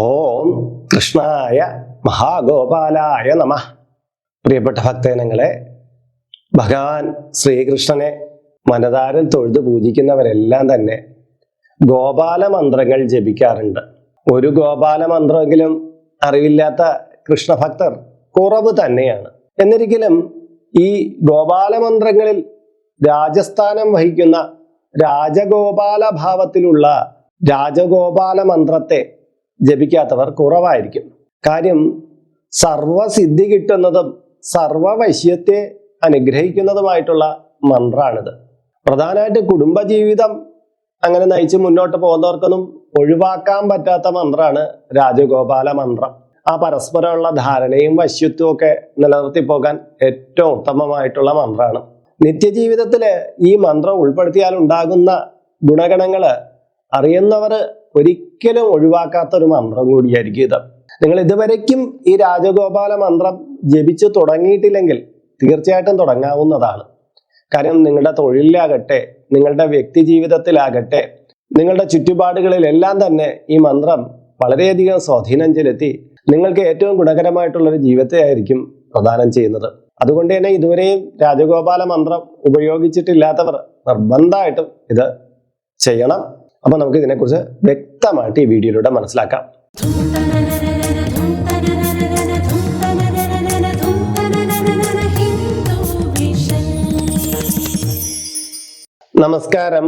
ഓം കൃഷ്ണായ മഹാഗോപാലായ നമ. പ്രിയപ്പെട്ട ഭക്തജനങ്ങളെ ഭഗവാൻ ശ്രീകൃഷ്ണനെ മനതാരൻ തൊഴുതു പൂജിക്കുന്നവരെല്ലാം തന്നെ ഗോപാല മന്ത്രങ്ങൾ ജപിക്കാറുണ്ട്. ഒരു ഗോപാല മന്ത്രമെങ്കിലും അറിവില്ലാത്ത കൃഷ്ണഭക്തർ കുറവ് തന്നെയാണ്. എന്നിരിക്കലും ഈ ഗോപാല മന്ത്രങ്ങളിൽ രാജസ്ഥാനം വഹിക്കുന്ന രാജഗോപാല ഭാവത്തിലുള്ള രാജഗോപാല മന്ത്രത്തെ ജപിക്കാത്തവർ കുറവായിരിക്കും. കാര്യം സർവസിദ്ധി കിട്ടുന്നതും സർവവശ്യത്തെ അനുഗ്രഹിക്കുന്നതുമായിട്ടുള്ള മന്ത്രാണിത്. പ്രധാനമായിട്ട് കുടുംബജീവിതം അങ്ങനെ നയിച്ച് മുന്നോട്ട് പോകുന്നവർക്കൊന്നും ഒഴിവാക്കാൻ പറ്റാത്ത മന്ത്രമാണ് രാജഗോപാല മന്ത്രം. ആ പരസ്പരമുള്ള ധാരണയും വശ്യത്വവും ഒക്കെ നിലനിർത്തി പോകാൻ ഏറ്റവും ഉത്തമമായിട്ടുള്ള മന്ത്രമാണ് നിത്യജീവിതത്തിൽ ഈ മന്ത്രം ഉൾപ്പെടുത്തിയാൽ ഉണ്ടാകുന്ന ഗുണഗണങ്ങൾ അറിയുന്നവർ ഒരിക്കലും ഒഴിവാക്കാത്ത ഒരു മന്ത്രം കൂടിയായിരിക്കും ഇത്. നിങ്ങൾ ഇതുവരയ്ക്കും ഈ രാജഗോപാല മന്ത്രം ജപിച്ചു തുടങ്ങിയിട്ടില്ലെങ്കിൽ തീർച്ചയായിട്ടും തുടങ്ങാവുന്നതാണ്. കാരണം നിങ്ങളുടെ തൊഴിലിലാകട്ടെ നിങ്ങളുടെ വ്യക്തി ജീവിതത്തിലാകട്ടെ നിങ്ങളുടെ ചുറ്റുപാടുകളിലെല്ലാം തന്നെ ഈ മന്ത്രം വളരെയധികം സ്വാധീനം ചെലുത്തി നിങ്ങൾക്ക് ഏറ്റവും ഗുണകരമായിട്ടുള്ള ഒരു ജീവിതത്തെ ആയിരിക്കും പ്രദാനം ചെയ്യുന്നത്. അതുകൊണ്ട് തന്നെ ഇതുവരെയും രാജഗോപാല മന്ത്രം ഉപയോഗിച്ചിട്ടില്ലാത്തവർ നിർബന്ധമായിട്ടും ഇത് ചെയ്യണം. അപ്പൊ നമുക്ക് ഇതിനെക്കുറിച്ച് വ്യക്തമായിട്ട് ഈ വീഡിയോയിലൂടെ മനസ്സിലാക്കാം. നമസ്കാരം.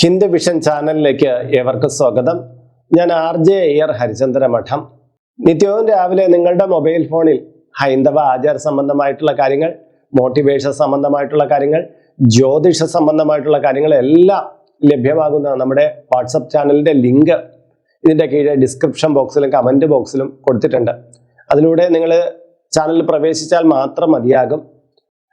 ഹിന്ദു വിഷൻ ചാനലിലേക്ക് ഏവർക്കും സ്വാഗതം. ഞാൻ ആർ ജെ അയ്യർ ഹരിചന്ദ്ര മഠം നിത്യവും രാവിലെ നിങ്ങളുടെ മൊബൈൽ ഫോണിൽ ഹൈന്ദവ ആചാര സംബന്ധമായിട്ടുള്ള കാര്യങ്ങൾ മോട്ടിവേഷൻ സംബന്ധമായിട്ടുള്ള കാര്യങ്ങൾ ജ്യോതിഷ സംബന്ധമായിട്ടുള്ള കാര്യങ്ങളെല്ലാം ലഭ്യമാകുന്ന നമ്മുടെ വാട്സപ്പ് ചാനലിന്റെ ലിങ്ക് ഇതിന്റെ കീഴെ ഡിസ്ക്രിപ്ഷൻ ബോക്സിലും കമന്റ് ബോക്സിലും കൊടുത്തിട്ടുണ്ട്. അതിലൂടെ നിങ്ങൾ ചാനലിൽ പ്രവേശിച്ചാൽ മാത്രം മതിയാകും.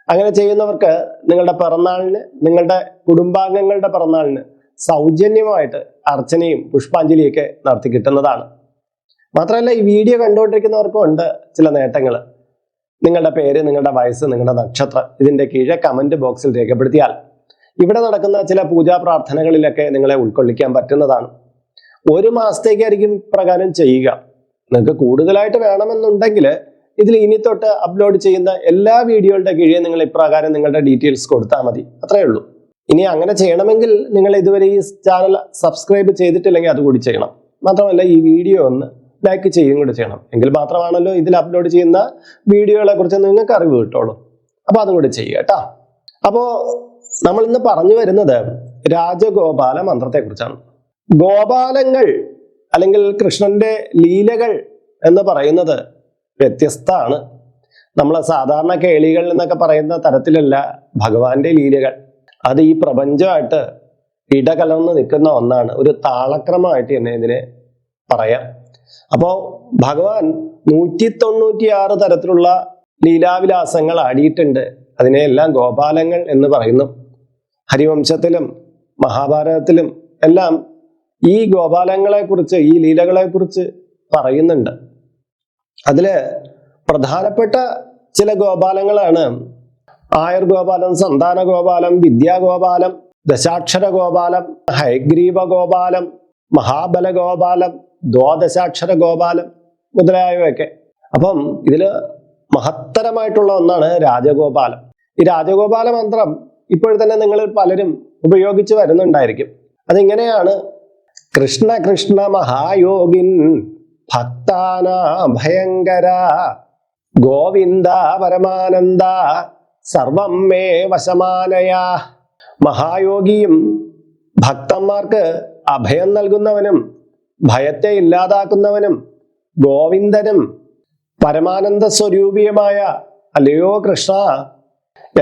അങ്ങനെ ചെയ്യുന്നവർക്ക് നിങ്ങളുടെ പിറന്നാളിന് നിങ്ങളുടെ കുടുംബാംഗങ്ങളുടെ പിറന്നാളിന് സൗജന്യമായിട്ട് അർച്ചനയും പുഷ്പാഞ്ജലിയൊക്കെ നടത്തി കിട്ടുന്നതാണ്. മാത്രമല്ല ഈ വീഡിയോ കണ്ടുകൊണ്ടിരിക്കുന്നവർക്കും ഉണ്ട് ചില നേട്ടങ്ങൾ. നിങ്ങളുടെ പേര് നിങ്ങളുടെ വയസ്സ് നിങ്ങളുടെ നക്ഷത്രം ഇതിന്റെ കീഴെ കമന്റ് ബോക്സിൽ രേഖപ്പെടുത്തിയാൽ ഇവിടെ നടക്കുന്ന ചില പൂജാ പ്രാർത്ഥനകളിലൊക്കെ നിങ്ങളെ ഉൾക്കൊള്ളിക്കാൻ പറ്റുന്നതാണ്. ഒരു മാസത്തേക്കായിരിക്കും പ്രകാരം ചെയ്യുക. നിങ്ങൾക്ക് കൂടുതലായിട്ട് വേണമെന്നുണ്ടെങ്കിൽ ഇതിൽ ഇനി തൊട്ട് അപ്ലോഡ് ചെയ്യുന്ന എല്ലാ വീഡിയോകളുടെ കീഴേ നിങ്ങൾ ഇപ്രകാരം നിങ്ങളുടെ ഡീറ്റെയിൽസ് കൊടുത്താൽ മതി. അത്രയേ ഉള്ളൂ. ഇനി അങ്ങനെ ചെയ്യണമെങ്കിൽ നിങ്ങൾ ഇതുവരെ ഈ ചാനൽ സബ്സ്ക്രൈബ് ചെയ്തിട്ടില്ലെങ്കിൽ അതുകൂടി ചെയ്യണം. മാത്രമല്ല ഈ വീഡിയോ ഒന്ന് ലൈക്ക് ചെയ്യുകയും കൂടി ചെയ്യണം. എങ്കിൽ മാത്രമാണല്ലോ ഇതിൽ അപ്ലോഡ് ചെയ്യുന്ന വീഡിയോകളെ കുറിച്ച് നിങ്ങൾക്ക് അറിവ് കിട്ടുള്ളൂ. അപ്പൊ അതും കൂടി ചെയ്യുക കേട്ടോ. അപ്പോ നമ്മൾ ഇന്ന് പറഞ്ഞു വരുന്നത് രാജഗോപാല മന്ത്രത്തെക്കുറിച്ചാണ്. ഗോപാലങ്ങൾ അല്ലെങ്കിൽ കൃഷ്ണന്റെ ലീലകൾ എന്ന് പറയുന്നത് വ്യത്യസ്തമാണ് നമ്മൾ സാധാരണ കേളികൾ എന്നൊക്കെ പറയുന്ന തരത്തിലല്ല ഭഗവാന്റെ ലീലകൾ. അത് ഈ പ്രപഞ്ചമായിട്ട് ഇടകലർന്ന് നിൽക്കുന്ന ഒന്നാണ്. ഒരു താളക്രമമായിട്ട് തന്നെ ഇതിനെ പറയാം. അപ്പോ ഭഗവാൻ നൂറ്റി തൊണ്ണൂറ്റിയാറ് തരത്തിലുള്ള ലീലാവിലാസങ്ങൾ ആടിയിട്ടുണ്ട്. അതിനെയെല്ലാം ഗോപാലങ്ങൾ എന്ന് പറയുന്നു. ഹരിവംശത്തിലും മഹാഭാരതത്തിലും എല്ലാം ഈ ഗോപാലങ്ങളെ കുറിച്ച് ഈ ലീലകളെ കുറിച്ച് പറയുന്നുണ്ട്. അതിൽ പ്രധാനപ്പെട്ട ചില ഗോപാലങ്ങളാണ് ആയർ ഗോപാലം സന്താന ഗോപാലം വിദ്യാഗോപാലം ദശാക്ഷര ഗോപാലം ഹൈഗ്രീവ ഗോപാലം മഹാബല ഗോപാലം ദ്വാദശാക്ഷര ഗോപാലം മുതലായവയൊക്കെ. അപ്പം ഇതിൽ മഹത്തരമായിട്ടുള്ള ഒന്നാണ് രാജഗോപാലം. ഈ രാജഗോപാല മന്ത്രം ഇപ്പോഴത്തന്നെ നിങ്ങൾ പലരും ഉപയോഗിച്ച് വരുന്നുണ്ടായിരിക്കും. അതിങ്ങനെയാണ്? കൃഷ്ണ കൃഷ്ണ മഹായോഗിൻ ഭക്താന ഭയങ്കര. ഗോവിന്ദ പരമാനന്ദ. സർവം മേ വശമാനയ. മഹായോഗിയും ഭക്തന്മാർക്ക് അഭയം നൽകുന്നവനും ഭയത്തെ ഇല്ലാതാക്കുന്നവനും ഗോവിന്ദനും പരമാനന്ദ സ്വരൂപിയുമായ അല്ലയോ കൃഷ്ണ?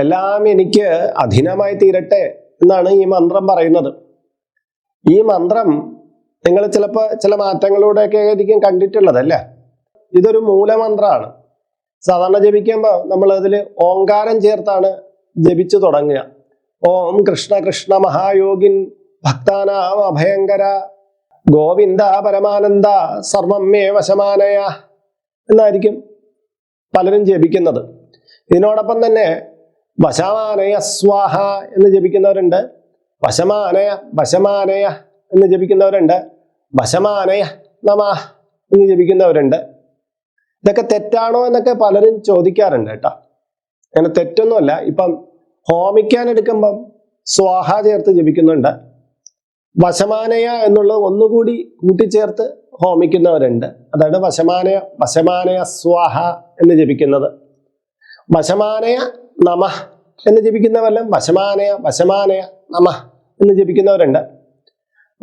എല്ലാം എനിക്ക് അധീനമായി തീരട്ടെ എന്നാണ് ഈ മന്ത്രം പറയുന്നത്. ഈ മന്ത്രം നിങ്ങൾ ചിലപ്പോൾ ചില മാറ്റങ്ങളിലൂടെയൊക്കെ ആയിരിക്കും കണ്ടിട്ടുള്ളത് അല്ലേ ഇതൊരു മൂലമന്ത്രമാണ്. സാധാരണ ജപിക്കുമ്പോൾ നമ്മൾ അതിൽ ഓങ്കാരം ചേർത്താണ് ജപിച്ചു തുടങ്ങുക. ഓം കൃഷ്ണ കൃഷ്ണ മഹായോഗിൻ ഭക്താനാം അഭയങ്കര ഗോവിന്ദ പരമാനന്ദ സർവം വശമാനയ എന്നായിരിക്കും പലരും ജപിക്കുന്നത്. ഇതിനോടൊപ്പം തന്നെ വശമാനയ സ്വാഹ എന്ന് ജപിക്കുന്നവരുണ്ട്. വശമാനയ വശമാനയ എന്ന് ജപിക്കുന്നവരുണ്ട്. വശമാനയ നമ എന്ന് ജപിക്കുന്നവരുണ്ട്. ഇതൊക്കെ തെറ്റാണോ എന്നൊക്കെ പലരും ചോദിക്കാറുണ്ട് കേട്ടോ. അങ്ങനെ തെറ്റൊന്നുമല്ല. ഇപ്പം ഹോമിക്കാൻ എടുക്കുമ്പം സ്വാഹ ചേർത്ത് ജപിക്കുന്നുണ്ട്. വശമാനയ എന്നുള്ളത് ഒന്നുകൂടി കൂട്ടിച്ചേർത്ത് ഹോമിക്കുന്നവരുണ്ട്. അതാണ് വശമാനയ വശമാനയ സ്വാഹ എന്ന് ജപിക്കുന്നത്. വശമാനയ നമ എന്ന് ജപിക്കുന്നവരല്ല വശമാനയ വശമാനയ നമ എന്ന് ജപിക്കുന്നവരുണ്ട്.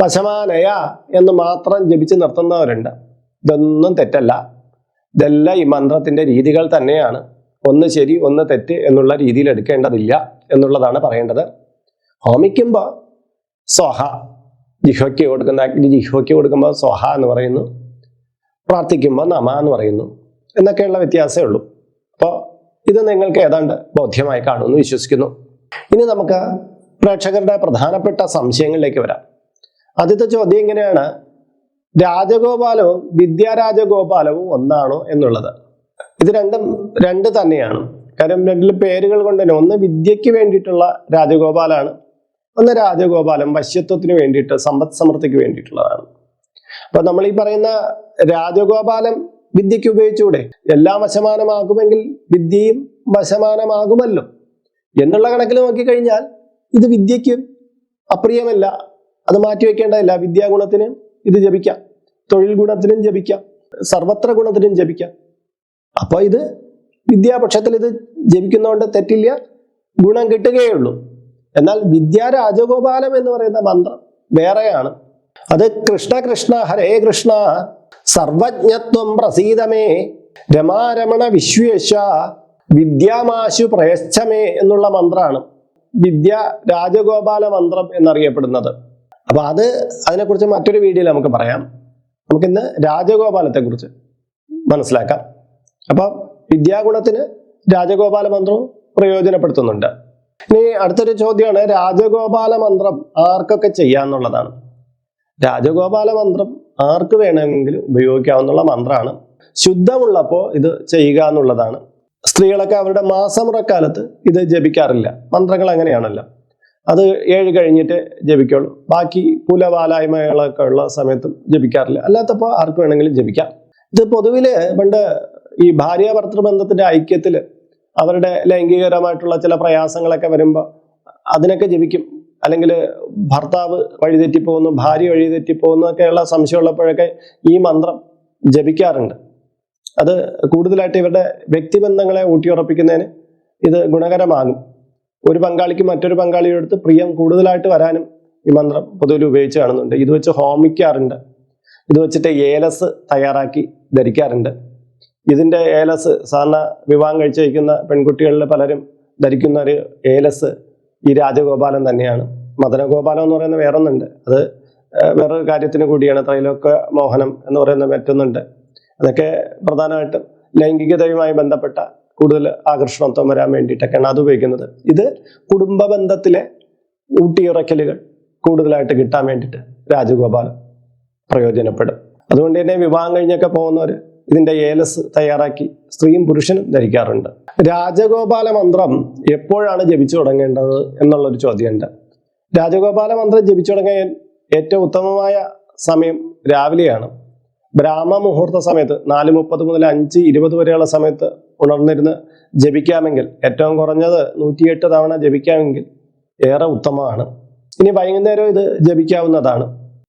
വശമാനയ എന്ന് മാത്രം ജപിച്ച് നിർത്തുന്നവരുണ്ട്. ഇതൊന്നും തെറ്റല്ല. ഇതെല്ലാം ഈ മന്ത്രത്തിന്റെ രീതികൾ തന്നെയാണ്. ഒന്ന് ശരി ഒന്ന് തെറ്റ് എന്നുള്ള രീതിയിൽ എടുക്കേണ്ടതില്ല എന്നുള്ളതാണ് പറയേണ്ടത്. ഹോമിക്കുമ്പോൾ സ്വഹ ജിഹോയ്ക്ക് കൊടുക്കുന്ന അഗ്നി ജിഹ്വയ്ക്ക് കൊടുക്കുമ്പോൾ സ്വഹ എന്ന് പറയുന്നു. പ്രാർത്ഥിക്കുമ്പോൾ നമ എന്ന് പറയുന്നു. എന്നൊക്കെയുള്ള വ്യത്യാസമേ ഉള്ളൂ. അപ്പോൾ ഇത് നിങ്ങൾക്ക് ഏതാണ്ട് ബോധ്യമായി കാണുമെന്ന് വിശ്വസിക്കുന്നു. ഇനി നമുക്ക് പ്രേക്ഷകരുടെ പ്രധാനപ്പെട്ട സംശയങ്ങളിലേക്ക് വരാം. ആദ്യത്തെ ചോദ്യം ഇങ്ങനെയാണ്. രാജഗോപാലവും വിദ്യാരാജഗോപാലവും ഒന്നാണോ എന്നുള്ളത്. ഇത് രണ്ടും രണ്ട് തന്നെയാണ്. കാരണം രണ്ടിൽ പേരുകൾ കൊണ്ട് തന്നെ ഒന്ന് വിദ്യയ്ക്ക് വേണ്ടിയിട്ടുള്ള രാജഗോപാലാണ്. ഒന്ന് രാജഗോപാലം വശ്യത്വത്തിന് വേണ്ടിയിട്ട് സമ്പദ് സമൃദ്ധിക്ക് വേണ്ടിയിട്ടുള്ളതാണ്. അപ്പൊ നമ്മൾ ഈ പറയുന്ന രാജഗോപാലം വിദ്യയ്ക്ക് ഉപയോഗിച്ചുകൂടെ? എല്ലാം വശമാനമാകുമെങ്കിൽ വിദ്യയും വശമാനമാകുമല്ലോ. എന്നുള്ള കണക്കിൽ നോക്കിക്കഴിഞ്ഞാൽ ഇത് വിദ്യയ്ക്ക് അപ്രിയമല്ല. അത് മാറ്റിവെക്കേണ്ടതില്ല വിദ്യാഗുണത്തിന് ഇത് ജപിക്കാം. തൊഴിൽ ഗുണത്തിനും ജപിക്കാം. സർവത്ര ഗുണത്തിനും ജപിക്കാം. അപ്പൊ ഇത് വിദ്യാപക്ഷത്തിൽ ഇത് ജപിക്കുന്നതുകൊണ്ട് തെറ്റില്ല. ഗുണം കിട്ടുകയുള്ളൂ. എന്നാൽ വിദ്യാ രാജഗോപാലം എന്ന് പറയുന്ന മന്ത്രം വേറെയാണ്. അത് കൃഷ്ണ കൃഷ്ണ ഹരേ കൃഷ്ണ സർവജ്ഞത്വം പ്രസീതമേ. രമാരമണ വിശ്വേശ വിദ്യാമാശു പ്രയശ്ചമേ എന്നുള്ള മന്ത്രമാണ് വിദ്യ രാജഗോപാല മന്ത്രം എന്നറിയപ്പെടുന്നത്. അപ്പൊ അത് അതിനെക്കുറിച്ച് മറ്റൊരു വീഡിയോയിൽ നമുക്ക് പറയാം. നമുക്കിന്ന് രാജഗോപാലത്തെ കുറിച്ച് മനസ്സിലാക്കാം. അപ്പൊ വിദ്യാഗുണത്തിന് രാജഗോപാല മന്ത്രം പ്രയോജനപ്പെടുത്തുന്നുണ്ട്. ഇനി അടുത്തൊരു ചോദ്യമാണ് രാജഗോപാല മന്ത്രം ആർക്കൊക്കെ ചെയ്യാന്നുള്ളതാണ്. രാജഗോപാല മന്ത്രം ആർക്ക് വേണമെങ്കിലും ഉപയോഗിക്കാവുന്ന മന്ത്രമാണ് ശുദ്ധമുള്ളപ്പോൾ ഇത് ചെയ്യുക എന്നുള്ളതാണ്. സ്ത്രീകളൊക്കെ അവരുടെ മാസമുറക്കാലത്ത് ഇത് ജപിക്കാറില്ല. മന്ത്രങ്ങൾ അങ്ങനെയാണല്ലോ. അത് ഏഴ് കഴിഞ്ഞിട്ട് ജപിക്കുള്ളൂ. ബാക്കി പുലവാലായ്മകളൊക്കെ ഉള്ള സമയത്തും ജപിക്കാറില്ല. അല്ലാത്തപ്പോൾ ആർക്ക് വേണമെങ്കിലും ജപിക്കാം. ഇത് പൊതുവിൽ പണ്ട് ഈ ഭാര്യ ഭർത്തൃബന്ധത്തിന്റെ ഐക്യത്തിൽ അവരുടെ ലൈംഗികപരമായിട്ടുള്ള ചില പ്രയാസങ്ങളൊക്കെ വരുമ്പോൾ അതിനൊക്കെ ജപിക്കും. അല്ലെങ്കിൽ ഭർത്താവ് വഴിതെറ്റിപ്പോകുന്നു ഭാര്യ വഴിതെറ്റിപ്പോകുന്നു ഒക്കെയുള്ള സംശയമുള്ളപ്പോഴൊക്കെ ഈ മന്ത്രം ജപിക്കാറുണ്ട്. അത് കൂടുതലായിട്ട് ഇവരുടെ വ്യക്തിബന്ധങ്ങളെ ഊട്ടിയുറപ്പിക്കുന്നതിന് ഇത് ഗുണകരമാകും. ഒരു പങ്കാളിക്ക് മറ്റൊരു പങ്കാളിയുടെ അടുത്ത് പ്രിയം കൂടുതലായിട്ട് വരാനും ഈ മന്ത്രം പൊതുവിൽ ഉപയോഗിച്ച് കാണുന്നുണ്ട്. ഇത് വെച്ച് ഹോമിക്കാറുണ്ട്. ഇത് വെച്ചിട്ട് ഏലസ് തയ്യാറാക്കി ധരിക്കാറുണ്ട്. ഇതിന്റെ ഏലസ് സാധാരണ വിവാഹം കഴിച്ചു വയ്ക്കുന്ന പെൺകുട്ടികളിൽ പലരും ധരിക്കുന്ന ഒരു ഏലസ് ഈ രാജഗോപാലൻ തന്നെയാണ്. മദനഗോപാലം എന്ന് പറയുന്ന വേറൊന്നുണ്ട്. അത് വേറൊരു കാര്യത്തിന് കൂടിയാണ് ത്രൈലോക്യ മോഹനം എന്ന് പറയുന്ന മറ്റൊന്നുണ്ട്. അതൊക്കെ പ്രധാനമായിട്ടും ലൈംഗികതയുമായി ബന്ധപ്പെട്ട കൂടുതൽ ആകർഷണത്വം വരാൻ വേണ്ടിയിട്ടൊക്കെയാണ് അത് ഉപയോഗിക്കുന്നത്. ഇത് കുടുംബ ബന്ധത്തിലെ ഊട്ടിയുറക്കലുകൾ കൂടുതലായിട്ട് കിട്ടാൻ വേണ്ടിയിട്ട് രാജഗോപാലം പ്രയോജനപ്പെടും. അതുകൊണ്ട് തന്നെ വിവാഹം കഴിഞ്ഞൊക്കെ പോകുന്നവർ ഇതിന്റെ ഏലസ് തയ്യാറാക്കി സ്ത്രീയും പുരുഷനും ധരിക്കാറുണ്ട്. രാജഗോപാല മന്ത്രം എപ്പോഴാണ് ജപിച്ചു തുടങ്ങേണ്ടത് എന്നുള്ളൊരു ചോദ്യമുണ്ട്. രാജഗോപാല മന്ത്രം ജപിച്ചു തുടങ്ങാൻ ഏറ്റവും ഉത്തമമായ സമയം രാവിലെയാണ്. ബ്രാഹ്മ മുഹൂർത്ത സമയത്ത് നാല് മുപ്പത് മുതൽ അഞ്ച് ഇരുപത് വരെയുള്ള സമയത്ത് ഉണർന്നിരുന്ന് ജപിക്കാമെങ്കിൽ ഏറ്റവും കുറഞ്ഞത് നൂറ്റിയെട്ട് തവണ ജപിക്കാമെങ്കിൽ ഏറെ ഉത്തമമാണ്. ഇനി വൈകുന്നേരം ഇത് ജപിക്കാവുന്നതാണ്.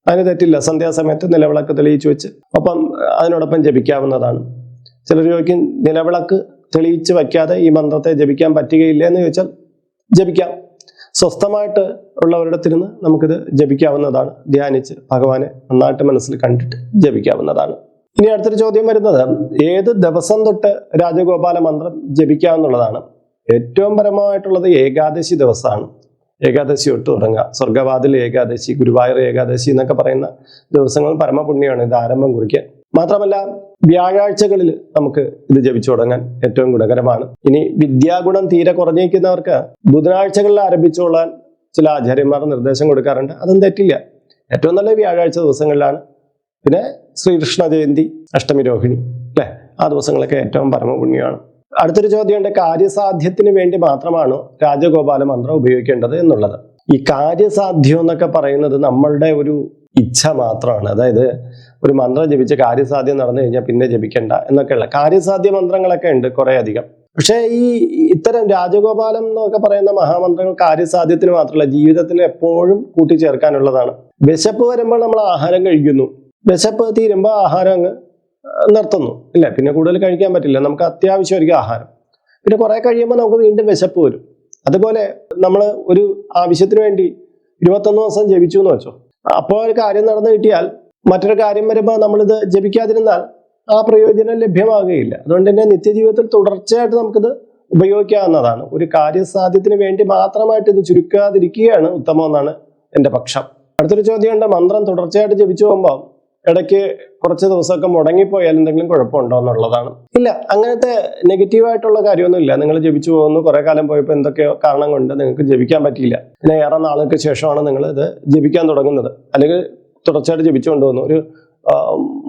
അതിന് തെറ്റില്ല സന്ധ്യാസമയത്ത് നിലവിളക്ക് തെളിയിച്ചു വെച്ച് ഒപ്പം അതിനോടൊപ്പം ജപിക്കാവുന്നതാണ്. ചിലർ ചോദിക്കും നിലവിളക്ക് തെളിയിച്ച് വയ്ക്കാതെ ഈ മന്ത്രത്തെ ജപിക്കാൻ പറ്റുകയില്ല എന്ന് ചോദിച്ചാൽ ജപിക്കാം. സ്വസ്ഥമായിട്ട് ഉള്ളവരിടത്തിരുന്ന് നമുക്കിത് ജപിക്കാവുന്നതാണ്. ധ്യാനിച്ച് ഭഗവാനെ നന്നായിട്ട് മനസ്സിൽ കണ്ടിട്ട് ജപിക്കാവുന്നതാണ്. ഇനി അടുത്തൊരു ചോദ്യം വരുന്നത് ഏത് ദിവസം തൊട്ട് രാജഗോപാല മന്ത്രം ജപിക്കാവുന്നുള്ളതാണ്? ഏറ്റവും പരമമായിട്ടുള്ളത് ഏകാദശി ദിവസമാണ്. ഏകാദശി തൊട്ട് തുടങ്ങുക. സ്വർഗവാതിൽ ഏകാദശി ഗുരുവായൂർ ഏകാദശി എന്നൊക്കെ പറയുന്ന ദിവസങ്ങൾ പരമപുണ്യമാണ്. ഇത് ആരംഭം കുറിക്കാൻ. മാത്രമല്ല വ്യാഴാഴ്ചകളിൽ നമുക്ക് ഇത് ജപിച്ചു തുടങ്ങാൻ ഏറ്റവും ഗുണകരമാണ്. ഇനി വിദ്യാഗുണം തീരെ കുറഞ്ഞിരിക്കുന്നവർക്ക് ബുധനാഴ്ചകളിൽ ആരംഭിച്ചുകൊള്ളാൻ ചില ആചാര്യന്മാർ നിർദ്ദേശം കൊടുക്കാറുണ്ട്. അതും തെറ്റില്ല. ഏറ്റവും നല്ല വ്യാഴാഴ്ച ദിവസങ്ങളിലാണ്. പിന്നെ ശ്രീകൃഷ്ണ ജയന്തി അഷ്ടമി രോഹിണി അല്ലെ? ആ ദിവസങ്ങളൊക്കെ ഏറ്റവും പരമപുണ്യമാണ്. അടുത്തൊരു ചോദ്യമുണ്ട്. കാര്യസാധ്യത്തിന് വേണ്ടി മാത്രമാണോ രാജഗോപാല മന്ത്രം ഉപയോഗിക്കേണ്ടത് എന്നുള്ളത്? ഈ കാര്യസാധ്യം എന്നൊക്കെ പറയുന്നത് നമ്മളുടെ ഒരു ഇച്ഛ മാത്രമാണ്. അതായത് ഒരു മന്ത്രം ജപിച്ച് കാര്യസാധ്യം നടന്നു കഴിഞ്ഞാൽ പിന്നെ ജപിക്കണ്ട എന്നൊക്കെയുള്ള കാര്യസാധ്യ മന്ത്രങ്ങളൊക്കെ ഉണ്ട് കുറേ അധികം പക്ഷേ ഈ ഇത്തരം രാജഗോപാലം എന്നൊക്കെ പറയുന്ന മഹാമന്ത്രങ്ങൾ കാര്യസാധ്യത്തിന് മാത്രമല്ല ജീവിതത്തിൽ എപ്പോഴും കൂട്ടിച്ചേർക്കാനുള്ളതാണ്. വിശപ്പ് വരുമ്പോൾ നമ്മൾ ആഹാരം കഴിക്കുന്നു. വിശപ്പ് തീരുമ്പോൾ ആഹാരം അങ്ങ് നിർത്തുന്നു. ഇല്ല? പിന്നെ കൂടുതൽ കഴിക്കാൻ പറ്റില്ല. നമുക്ക് അത്യാവശ്യമായിരിക്കും ആഹാരം. പിന്നെ കുറെ കഴിയുമ്പോൾ നമുക്ക് വീണ്ടും വിശപ്പ് വരും. അതുപോലെ നമ്മൾ ഒരു ആവശ്യത്തിന് വേണ്ടി ഇരുപത്തൊന്ന് ദിവസം ജപിച്ചു എന്ന് വെച്ചോ. അപ്പോൾ ഒരു കാര്യം നടന്നു കിട്ടിയാൽ മറ്റൊരു കാര്യം വരുമ്പോൾ നമ്മളിത് ജപിക്കാതിരുന്നാൽ ആ പ്രയോജനം ലഭ്യമാകുകയില്ല. അതുകൊണ്ട് തന്നെ നിത്യജീവിതത്തിൽ തുടർച്ചയായിട്ട് നമുക്കിത് ഉപയോഗിക്കാവുന്നതാണ്. ഒരു കാര്യസാധ്യത്തിന് വേണ്ടി മാത്രമായിട്ട് ഇത് ചുരുക്കാതിരിക്കുകയാണ് ഉത്തമമെന്നാണ് എന്റെ പക്ഷം. അടുത്തൊരു ചോദ്യമുണ്ട്. മന്ത്രം തുടർച്ചയായിട്ട് ജപിച്ചു പോകുമ്പോൾ ഇടയ്ക്ക് കുറച്ച് ദിവസമൊക്കെ മുടങ്ങിപ്പോയാൽ എന്തെങ്കിലും കുഴപ്പമുണ്ടോ എന്നുള്ളതാണ്. ഇല്ല അങ്ങനത്തെ നെഗറ്റീവായിട്ടുള്ള കാര്യമൊന്നുമില്ല. നിങ്ങൾ ജപിച്ചു പോകുന്നു. കുറെ കാലം പോയപ്പോൾ എന്തൊക്കെയോ കാരണം കൊണ്ട് നിങ്ങൾക്ക് ജപിക്കാൻ പറ്റിയില്ല. പിന്നെ ഏറെ നാളുകൾക്ക് ശേഷമാണ് നിങ്ങൾ ഇത് ജപിക്കാൻ തുടങ്ങുന്നത്. അല്ലെങ്കിൽ തുടർച്ചയായിട്ട് ജപിച്ചുകൊണ്ട് വന്നു ഒരു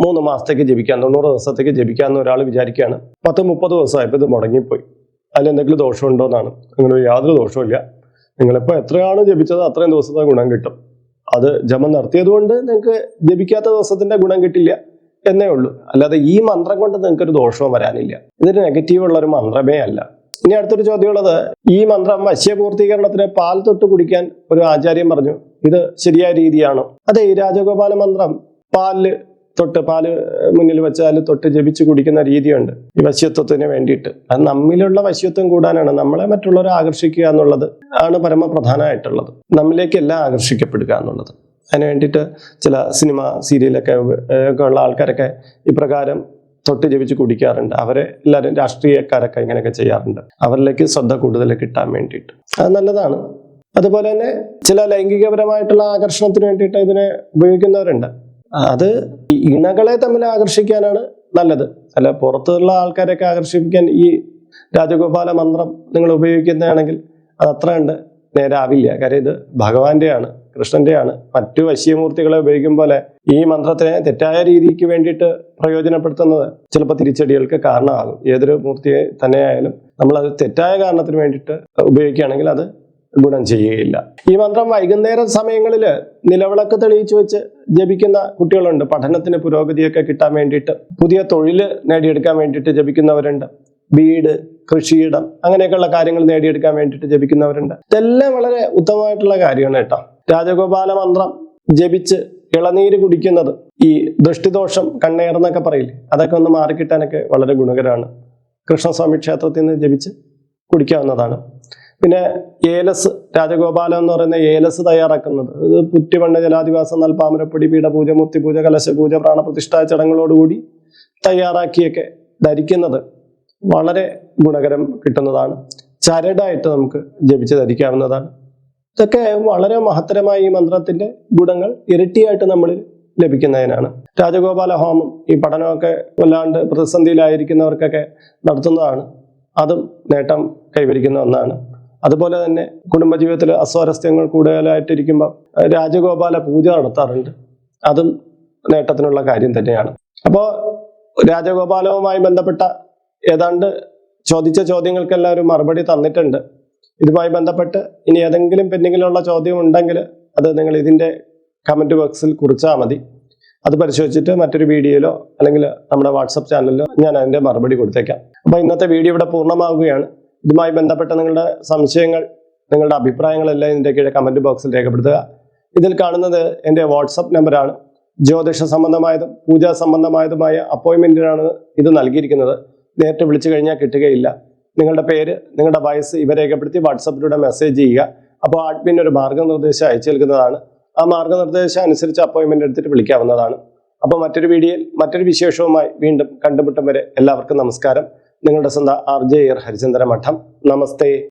മൂന്ന് മാസത്തേക്ക് ജപിക്കാൻ തൊണ്ണൂറ് ദിവസത്തേക്ക് ജപിക്കാമെന്ന് ഒരാൾ വിചാരിക്കുകയാണ്. പത്ത് മുപ്പത് ദിവസമായപ്പോൾ ഇത് മുടങ്ങിപ്പോയി. അതിൽ എന്തെങ്കിലും ദോഷമുണ്ടോ എന്നാണ് അങ്ങനെ യാതൊരു ദോഷവുമില്ല. നിങ്ങളിപ്പോൾ എത്രയാണ് ജപിച്ചത് അത്രയും ദിവസത്തെ ഗുണം കിട്ടും. അത് ജപം നടത്തിയത് കൊണ്ട് നിങ്ങൾക്ക് ജപിക്കാത്ത ദിവസത്തിന്റെ ഗുണം കിട്ടില്ല എന്നേ ഉള്ളൂ. അല്ലാതെ ഈ മന്ത്രം കൊണ്ട് നിങ്ങൾക്ക് ഒരു ദോഷവും വരാനില്ല. ഇതൊരു നെഗറ്റീവ് ഉള്ള ഒരു മന്ത്രമേ അല്ല. ഇനി അടുത്തൊരു ചോദ്യമുള്ളത് ഈ മന്ത്രം വശ്യപൂർത്തീകരണത്തിന് പാൽ തൊട്ട് കുടിക്കാൻ ഒരു ആചാര്യം പറഞ്ഞു. ഇത് ശരിയായ രീതിയാണ്. അതെ ഈ രാജഗോപാല മന്ത്രം പാലിൽ തൊട്ട് പാൽ മുന്നിൽ വെച്ചാൽ തൊട്ട് ജപിച്ച് കുടിക്കുന്ന രീതിയുണ്ട്. ഈ വശ്യത്വത്തിന് വേണ്ടിയിട്ട്. അത് നമ്മിലുള്ള വശ്യത്വം കൂടാനാണ്. നമ്മളെ മറ്റുള്ളവരെ ആകർഷിക്കുക എന്നുള്ളത് ആണ് പരമപ്രധാനമായിട്ടുള്ളത്. നമ്മിലേക്ക് എല്ലാം ആകർഷിക്കപ്പെടുക എന്നുള്ളത്. അതിന് വേണ്ടിയിട്ട് ചില സിനിമ സീരിയലൊക്കെ ഒക്കെ ഉള്ള ആൾക്കാരൊക്കെ ഇപ്രകാരം തൊട്ട് ജപിച്ച് കുടിക്കാറുണ്ട്. അവരെ എല്ലാവരും രാഷ്ട്രീയക്കാരൊക്കെ ഇങ്ങനെയൊക്കെ ചെയ്യാറുണ്ട്. അവരിലേക്ക് ശ്രദ്ധ കൂടുതൽ കിട്ടാൻ വേണ്ടിയിട്ട്. അത് നല്ലതാണ്. അതുപോലെ തന്നെ ചില ലൈംഗികപരമായിട്ടുള്ള ആകർഷണത്തിന് വേണ്ടിയിട്ട് ഇതിനെ ഉപയോഗിക്കുന്നവരുണ്ട്. അത് ഇണകളെ തമ്മിൽ ആകർഷിക്കാനാണ് നല്ലത്. അല്ല പുറത്തുള്ള ആൾക്കാരെയൊക്കെ ആകർഷിപ്പിക്കാൻ ഈ രാജഗോപാല മന്ത്രം നിങ്ങൾ ഉപയോഗിക്കുന്നതാണെങ്കിൽ അത് അത്ര കണ്ട് നേരാവില്ല. കാര്യം ഇത് ഭഗവാന്റെയാണ് കൃഷ്ണന്റെയാണ്. മറ്റു വശ്യമൂർത്തികളെ ഉപയോഗിക്കും പോലെ ഈ മന്ത്രത്തിനെ തെറ്റായ രീതിക്ക് വേണ്ടിയിട്ട് പ്രയോജനപ്പെടുത്തുന്നത് ചിലപ്പോൾ തിരിച്ചടികൾക്ക് കാരണമാകും. ഏതൊരു മൂർത്തിയെ തന്നെയായാലും നമ്മൾ അത് തെറ്റായ കാരണത്തിന് വേണ്ടിയിട്ട് ഉപയോഗിക്കുകയാണെങ്കിൽ അത് ഗുണം ചെയ്യുകയില്ല. ഈ മന്ത്രം വൈകുന്നേര സമയങ്ങളിൽ നിലവിളക്ക് തെളിയിച്ചു വെച്ച് ജപിക്കുന്ന കുട്ടികളുണ്ട്. പഠനത്തിന് പുരോഗതിയൊക്കെ കിട്ടാൻ വേണ്ടിയിട്ട് പുതിയ തൊഴിൽ നേടിയെടുക്കാൻ വേണ്ടിയിട്ട് ജപിക്കുന്നവരുണ്ട്. വീട് കൃഷിയിടം അങ്ങനെയൊക്കെയുള്ള കാര്യങ്ങൾ നേടിയെടുക്കാൻ വേണ്ടിയിട്ട് ജപിക്കുന്നവരുണ്ട്. ഇതെല്ലാം വളരെ ഉത്തമമായിട്ടുള്ള കാര്യമാണ് കേട്ടോ. രാജഗോപാല മന്ത്രം ജപിച്ച് ഇളനീര് കുടിക്കുന്നത് ഈ ദൃഷ്ടിദോഷം കണ്ണേറെന്നൊക്കെ പറയില്ലേ? അതൊക്കെ ഒന്ന് മാറിക്കിട്ടാനൊക്കെ വളരെ ഗുണകരമാണ്. കൃഷ്ണസ്വാമി ക്ഷേത്രത്തിൽ നിന്ന് ജപിച്ച് കുടിക്കാവുന്നതാണ്. പിന്നെ ഏലസ് രാജഗോപാലൻ എന്ന് പറയുന്ന ഏലസ് തയ്യാറാക്കുന്നത്. ഇത് പുറ്റുമണ്ണ് ജലാധിവാസം നൽപാമരപ്പൊടി പീഠപൂജ മുത്തിപൂജ കലശപൂജ പ്രാണപ്രതിഷ്ഠാ ചടങ്ങുകളോടുകൂടി തയ്യാറാക്കിയൊക്കെ ധരിക്കുന്നത് വളരെ ഗുണകരം കിട്ടുന്നതാണ്. ചരടായിട്ട് നമുക്ക് ജപിച്ച് ധരിക്കാവുന്നതാണ്. ഇതൊക്കെ വളരെ മഹത്തരമായ ഈ മന്ത്രത്തിന്റെ ഗുണങ്ങൾ ഇരട്ടിയായിട്ട് നമ്മളിൽ ലഭിക്കുന്നതിനാണ്. രാജഗോപാല ഹോമം ഈ പഠനമൊക്കെ വല്ലാണ്ട് പ്രതിസന്ധിയിലായിരിക്കുന്നവർക്കൊക്കെ നടത്തുന്നതാണ്. അതും നേട്ടം കൈവരിക്കുന്ന ഒന്നാണ്. അതുപോലെ തന്നെ കുടുംബജീവിതത്തിൽ അസ്വാരസ്യങ്ങൾ കൂടുതലായിട്ടിരിക്കുമ്പോൾ രാജഗോപാല പൂജ നടത്താറുണ്ട്. അതും നേട്ടത്തിനുള്ള കാര്യം തന്നെയാണ്. അപ്പോൾ രാജഗോപാലവുമായി ബന്ധപ്പെട്ട ഏതാണ്ട് ചോദിച്ച ചോദ്യങ്ങൾക്കെല്ലാം ഒരു മറുപടി തന്നിട്ടുണ്ട്. ഇതുമായി ബന്ധപ്പെട്ട് ഇനി ഏതെങ്കിലും പെൻഡിങ്ങിലുള്ള ചോദ്യം ഉണ്ടെങ്കിൽ അത് നിങ്ങൾ ഇതിന്റെ കമന്റ് ബോക്സിൽ കുറിച്ചാൽ മതി. അത് പരിശോധിച്ചിട്ട് മറ്റൊരു വീഡിയോയിലോ അല്ലെങ്കിൽ നമ്മുടെ വാട്സപ്പ് ചാനലിലോ ഞാൻ അതിന്റെ മറുപടി കൊടുത്തേക്കാം. അപ്പോൾ ഇന്നത്തെ വീഡിയോ ഇവിടെ പൂർണമാവുകയാണ്. ഇതുമായി ബന്ധപ്പെട്ട നിങ്ങളുടെ സംശയങ്ങൾ നിങ്ങളുടെ അഭിപ്രായങ്ങളെല്ലാം ഇതിന്റെ കീഴെ കമന്റ് ബോക്സിൽ രേഖപ്പെടുത്തുക. ഇതിൽ കാണുന്നത് എന്റെ വാട്സപ്പ് നമ്പറാണ് ജ്യോതിഷ സംബന്ധമായതും പൂജാ സംബന്ധമായതുമായ അപ്പോയിൻമെന്റിനാണ് ഇത് നൽകിയിരിക്കുന്നത്. നേരിട്ട് വിളിച്ചു കഴിഞ്ഞാൽ കിട്ടുകയില്ല. നിങ്ങളുടെ പേര് നിങ്ങളുടെ വയസ്സ് ഇവ രേഖപ്പെടുത്തി വാട്സപ്പിലൂടെ മെസ്സേജ് ചെയ്യുക. അപ്പോൾ അഡ്മിൻ ഒരു മാർഗനിർദ്ദേശം അയച്ചു നൽകുന്നതാണ്. ആ മാർഗനിർദ്ദേശം അനുസരിച്ച് അപ്പോയിൻമെന്റ് എടുത്തിട്ട് വിളിക്കാവുന്നതാണ്. അപ്പോൾ മറ്റൊരു വീഡിയോയിൽ മറ്റൊരു വിശേഷവുമായി വീണ്ടും കണ്ടുമുട്ടും വരെ എല്ലാവർക്കും നമസ്കാരം. നിങ്ങളുടെ സ്വന്തം ആർ ജെ ഹരിചന്ദ്ര മഠം നമസ്തേ.